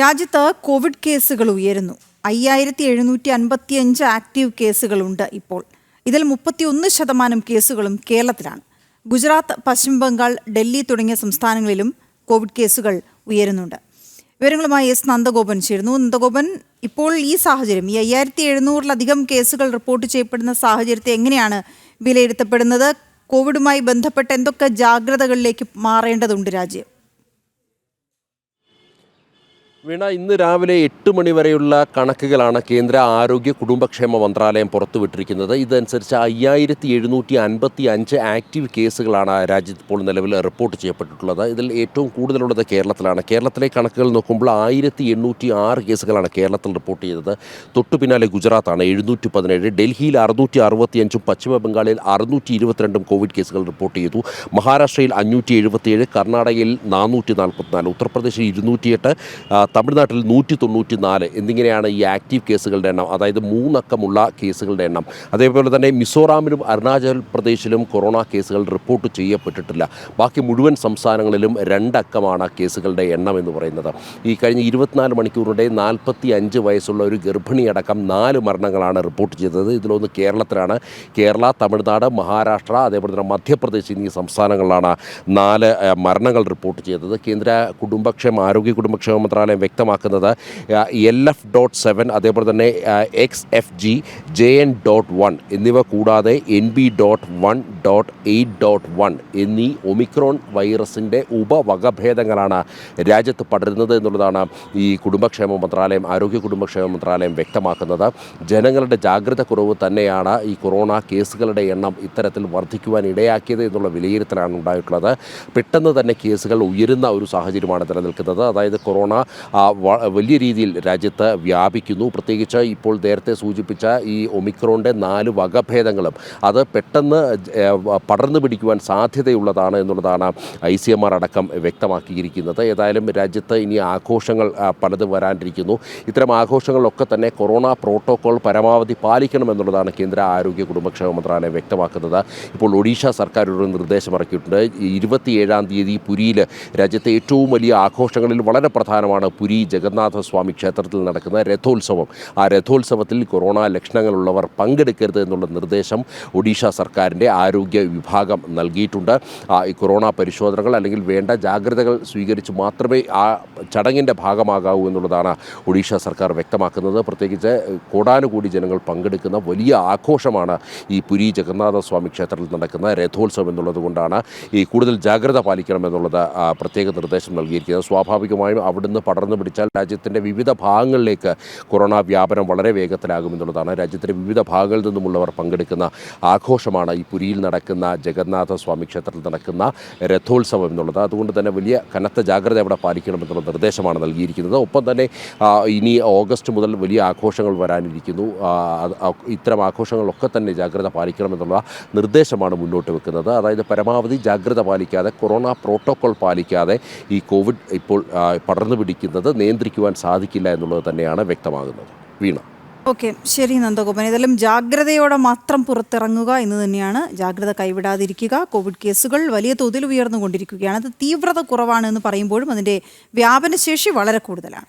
രാജ്യത്ത് കോവിഡ് കേസുകൾ ഉയരുന്നു. അയ്യായിരത്തി എഴുന്നൂറ്റി അൻപത്തി അഞ്ച് ആക്റ്റീവ് കേസുകളുണ്ട് ഇപ്പോൾ. ഇതിൽ മുപ്പത്തിയൊന്ന് ശതമാനം കേസുകളും കേരളത്തിലാണ്. ഗുജറാത്ത് പശ്ചിമ ബംഗാൾ ഡൽഹി തുടങ്ങിയ സംസ്ഥാനങ്ങളിലും കോവിഡ് കേസുകൾ ഉയരുന്നുണ്ട്. വിവരങ്ങളുമായി എസ് നന്ദഗോപൻ ചേരുന്നു. നന്ദഗോപൻ ഇപ്പോൾ ഈ സാഹചര്യം ഈ അയ്യായിരത്തി എഴുന്നൂറിലധികം കേസുകൾ റിപ്പോർട്ട് ചെയ്യപ്പെടുന്ന സാഹചര്യത്തെ എങ്ങനെയാണ് വിലയിരുത്തപ്പെടുന്നത്? കോവിഡുമായി ബന്ധപ്പെട്ട് എന്തൊക്കെ ജാഗ്രതകളിലേക്ക് മാറേണ്ടതുണ്ട് രാജ്യം? വീണ ഇന്ന് രാവിലെ എട്ട് മണി വരെയുള്ള കണക്കുകളാണ് കേന്ദ്ര ആരോഗ്യ കുടുംബക്ഷേമ മന്ത്രാലയം പുറത്തുവിട്ടിരിക്കുന്നത്. ഇതനുസരിച്ച് അയ്യായിരത്തി എഴുന്നൂറ്റി അൻപത്തി അഞ്ച് ആക്റ്റീവ് കേസുകളാണ് രാജ്യത്ത് ഇപ്പോൾ നിലവിൽ റിപ്പോർട്ട് ചെയ്യപ്പെട്ടിട്ടുള്ളത്. ഇതിൽ ഏറ്റവും കൂടുതലുള്ളത് കേരളത്തിലാണ്. കേരളത്തിലെ കണക്കുകൾ നോക്കുമ്പോൾ ആയിരത്തി എണ്ണൂറ്റി ആറ് കേസുകളാണ് കേരളത്തിൽ റിപ്പോർട്ട് ചെയ്തത്. തൊട്ടു പിന്നാലെ ഗുജറാത്താണ് എഴുന്നൂറ്റി പതിനേഴ് ഡൽഹിയിൽ അറുന്നൂറ്റി അറുപത്തിയഞ്ചും പശ്ചിമ ബംഗാളിൽ അറുന്നൂറ്റി ഇരുപത്തിരണ്ടും കോവിഡ് കേസുകൾ റിപ്പോർട്ട് ചെയ്തു. മഹാരാഷ്ട്രയിൽ അഞ്ഞൂറ്റി എഴുപത്തിയേഴ് കർണാടകയിൽ നാനൂറ്റി നാൽപ്പത്തിനാല് ഉത്തർപ്രദേശിൽ ഇരുന്നൂറ്റിയെട്ട് തമിഴ്നാട്ടിൽ നൂറ്റി തൊണ്ണൂറ്റി നാല് എന്നിങ്ങനെയാണ് ഈ ആക്റ്റീവ് കേസുകളുടെ എണ്ണം അതായത് മൂന്നക്കമുള്ള കേസുകളുടെ എണ്ണം. അതേപോലെ തന്നെ മിസോറാമിലും അരുണാചൽ പ്രദേശിലും കൊറോണ കേസുകൾ റിപ്പോർട്ട് ചെയ്യപ്പെട്ടിട്ടില്ല. ബാക്കി മുഴുവൻ സംസ്ഥാനങ്ങളിലും രണ്ടക്കമാണ് കേസുകളുടെ എണ്ണം എന്ന് പറയുന്നത്. ഈ കഴിഞ്ഞ ഇരുപത്തിനാല് മണിക്കൂറിന്റെ നാൽപ്പത്തി അഞ്ച് വയസ്സുള്ള ഒരു ഗർഭിണിയടക്കം നാല് മരണങ്ങളാണ് റിപ്പോർട്ട് ചെയ്തത്. ഇതിലൊന്ന് കേരളത്തിലാണ്. കേരള തമിഴ്നാട് മഹാരാഷ്ട്ര അതേപോലെ തന്നെ മധ്യപ്രദേശ് എന്നീ സംസ്ഥാനങ്ങളിലാണ് നാല് മരണങ്ങൾ റിപ്പോർട്ട് ചെയ്തത്. കേന്ദ്ര കുടുംബക്ഷേമ ആരോഗ്യ കുടുംബക്ഷേമ മന്ത്രാലയം വ്യക്തമാക്കുന്നത്. എൽ എഫ് ഡോട്ട് സെവൻ അതേപോലെ തന്നെ X F G J N dot one എന്നിവ കൂടാതെ N B dot one dot eight dot one എന്നീ ഒമിക്രോൺ വൈറസിന്റെ ഉപവകഭേദങ്ങളാണ് രാജ്യത്ത് പടരുന്നത് എന്നുള്ളതാണ് ഈ കുടുംബക്ഷേമ മന്ത്രാലയം ആരോഗ്യ കുടുംബക്ഷേമ മന്ത്രാലയം വ്യക്തമാക്കുന്നത്. ജനങ്ങളുടെ ജാഗ്രത കുറവ് തന്നെയാണ് ഈ കൊറോണ കേസുകളുടെ എണ്ണം ഇത്തരത്തിൽ വർദ്ധിക്കുവാൻ ഇടയാക്കിയത് എന്നുള്ള വിലയിരുത്തലാണ് ഉണ്ടായിട്ടുള്ളത്. പെട്ടെന്ന് തന്നെ കേസുകൾ ഉയരുന്ന ഒരു സാഹചര്യമാണ് നിലനിൽക്കുന്നത്. അതായത് കൊറോണ വലിയ രീതിയിൽ രാജ്യത്ത് വ്യാപിക്കുന്നു. പ്രത്യേകിച്ച് ഇപ്പോൾ നേരത്തെ സൂചിപ്പിച്ച ഈ ഒമിക്രോണിന്റെ നാല് വകഭേദങ്ങളും അത് പെട്ടെന്ന് പടർന്നു പിടിക്കുവാൻ സാധ്യതയുള്ളതാണ് എന്നുള്ളതാണ് ഐ സി എം ആർ അടക്കം വ്യക്തമാക്കിയിരിക്കുന്നത്. ഏതായാലും രാജ്യത്ത് ഇനി ആഘോഷങ്ങൾ പലതും വരാനിരിക്കുന്നു. ഇത്തരം ആഘോഷങ്ങളിലൊക്കെ തന്നെ കൊറോണ പ്രോട്ടോകോൾ പരമാവധി പാലിക്കണമെന്നുള്ളതാണ് കേന്ദ്ര ആരോഗ്യ കുടുംബക്ഷേമ മന്ത്രാലയം വ്യക്തമാക്കുന്നത്. ഇപ്പോൾ ഒഡീഷ സർക്കാർ ഒരു നിർദ്ദേശം ഇറക്കിയിട്ടുണ്ട്. ഇരുപത്തിയേഴാം തീയതി പുരിയിൽ രാജ്യത്തെ ഏറ്റവും വലിയ ആഘോഷങ്ങളിൽ വളരെ പ്രധാനമാണ് പുരി ജഗന്നാഥ സ്വാമി ക്ഷേത്രത്തിൽ നടക്കുന്ന രഥോത്സവം. ആ രഥോത്സവത്തിൽ കൊറോണ ലക്ഷണങ്ങളുള്ളവർ പങ്കെടുക്കരുത് എന്നുള്ള നിർദ്ദേശം ഒഡീഷ സർക്കാരിന്റെ ആരോഗ്യ വിഭാഗം നൽകിയിട്ടുണ്ട്. ഈ കൊറോണ പരിശോധനകൾ അല്ലെങ്കിൽ വേണ്ട ജാഗ്രതകൾ സ്വീകരിച്ച് മാത്രമേ ആ ചടങ്ങിന്റെ ഭാഗമാകാവൂ എന്നുള്ളതാണ് ഒഡീഷ സർക്കാർ വ്യക്തമാക്കുന്നത്. പ്രത്യേകിച്ച് കോടാനുകൂടി ജനങ്ങൾ പങ്കെടുക്കുന്ന വലിയ ആഘോഷമാണ് ഈ പുരി ജഗന്നാഥ സ്വാമി ക്ഷേത്രത്തിൽ നടക്കുന്ന രഥോത്സവം എന്നുള്ളതുകൊണ്ടാണ് ഈ കൂടുതൽ ജാഗ്രത പാലിക്കണമെന്നുള്ളത് പ്രത്യേക നിർദ്ദേശം നൽകിയിരിക്കുന്നത്. സ്വാഭാവികമായും അവിടുന്ന് പടർന്നു പിടിച്ചാൽ രാജ്യത്തിന്റെ വിവിധ ഭാഗങ്ങളിലേക്ക് കൊറോണ വ്യാപനം വളരെ വേഗത്തിലാകുമെന്നുള്ളതാണ് രാജ്യത്തിന്റെ വിവിധ ഭാഗങ്ങളിൽ നിന്നുമുള്ളവർ പങ്കെടുക്കുന്ന ആഘോഷമാണ് ഈ പുരിയിൽ നടക്കുന്ന ജഗന്നാഥ സ്വാമി ക്ഷേത്രത്തിൽ നടക്കുന്ന രഥോത്സവം എന്നുള്ളത്. അതുകൊണ്ട് തന്നെ വലിയ കനത്ത ജാഗ്രത അവിടെ പാലിക്കണമെന്നുള്ള നിർദ്ദേശമാണ് നൽകിയിരിക്കുന്നത്. ഒപ്പം തന്നെ ഇനി ഓഗസ്റ്റ് മുതൽ വലിയ ആഘോഷങ്ങൾ വരാനിരിക്കുന്നു. ഇത്തരം ആഘോഷങ്ങളൊക്കെ തന്നെ ജാഗ്രത പാലിക്കണമെന്നുള്ള നിർദ്ദേശമാണ് മുന്നോട്ട് വെക്കുന്നത്. അതായത് പരമാവധി ജാഗ്രത പാലിക്കാതെ കൊറോണ പ്രോട്ടോകോൾ പാലിക്കാതെ ഈ കോവിഡ് ഇപ്പോൾ പടർന്നു പടർന്നു പിടിക്കുന്നത് നിയന്ത്രിക്കുവാൻ സാധിക്കില്ല എന്നുള്ളത് തന്നെയാണ് വ്യക്തമാകുന്നത്. വീണ. ഓക്കെ ശരി നന്ദഗോപൻ. ഏതായാലും ജാഗ്രതയോടെ മാത്രം പുറത്തിറങ്ങുക എന്ന് തന്നെയാണ്. ജാഗ്രത കൈവിടാതിരിക്കുക. കോവിഡ് കേസുകൾ വലിയ തോതിൽ ഉയർന്നുകൊണ്ടിരിക്കുകയാണ്. അത് തീവ്രത കുറവാണ് എന്ന് പറയുമ്പോഴും അതിന്റെ വ്യാപനശേഷി വളരെ കൂടുതലാണ്.